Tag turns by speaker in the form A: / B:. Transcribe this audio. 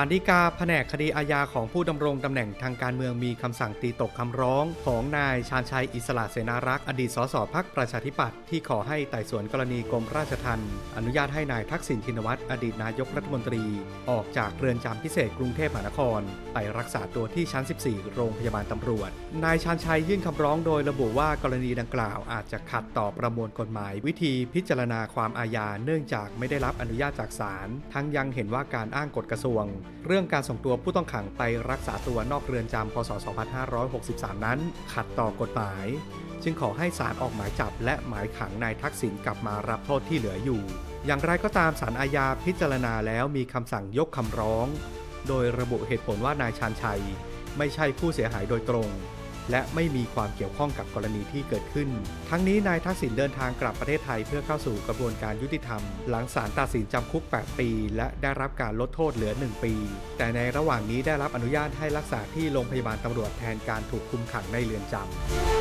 A: สารดีกาแผนกคดีอาญาของผู้ดำรงตำแหน่งทางการเมืองมีคำสั่งตีตกคำร้อง ของนายชาญชัยอิสระเสนารักษ์อดีตสสพักประชาธิปัตย์ที่ขอให้ไต่สวนกรณีกรมราชทัณฑ์อนุญาตให้นายทักษิณชินวัตรอดีตนายกรัฐมนตรี ออกจากเรือนจำพิเศษกรุงเทพมหานคร ไปรักษาตัวที่ชั้น 14 โรงพยาบาลตำรวจ นายชาญชัยยื่นคำร้องโดยระบุว่ากรณีดังกล่าวอาจจะขัดต่อประมวลกฎหมาย วิธีพิจารณาความอาญาเนื่องจากไม่ได้รับอนุญาตจากศาลทั้งยังเห็นว่าการอ้างกฎกระทรวงเรื่องการส่งตัวผู้ต้องขังไปรักษาตัวนอกเรือนจำพศ 2563 นั้น ขัดต่อกฎหมาย จึงขอให้ศาลออกหมายจับและหมายขังนายทักษิณกลับมารับโทษที่เหลืออยู่ อย่างไรก็ตามศาลอาญาพิจารณาแล้วมีคำสั่งยกคำร้อง โดยระบุเหตุผลว่านายชานชัย ไม่ใช่ผู้เสียหายโดยตรง และไม่มีความเกี่ยวข้องกับกรณีที่เกิดขึ้น ทั้งนี้นายทักษิณเดินทางกลับประเทศไทยเพื่อเข้าสู่กระบวนการยุติธรรม หลังศาลตัดสินจำคุก 8 ปี และได้รับการลดโทษเหลือ 1 ปี แต่ในระหว่างนี้ได้รับอนุญาตให้รักษาที่โรงพยาบาลตำรวจแทนการถูกคุมขังในเรือนจำ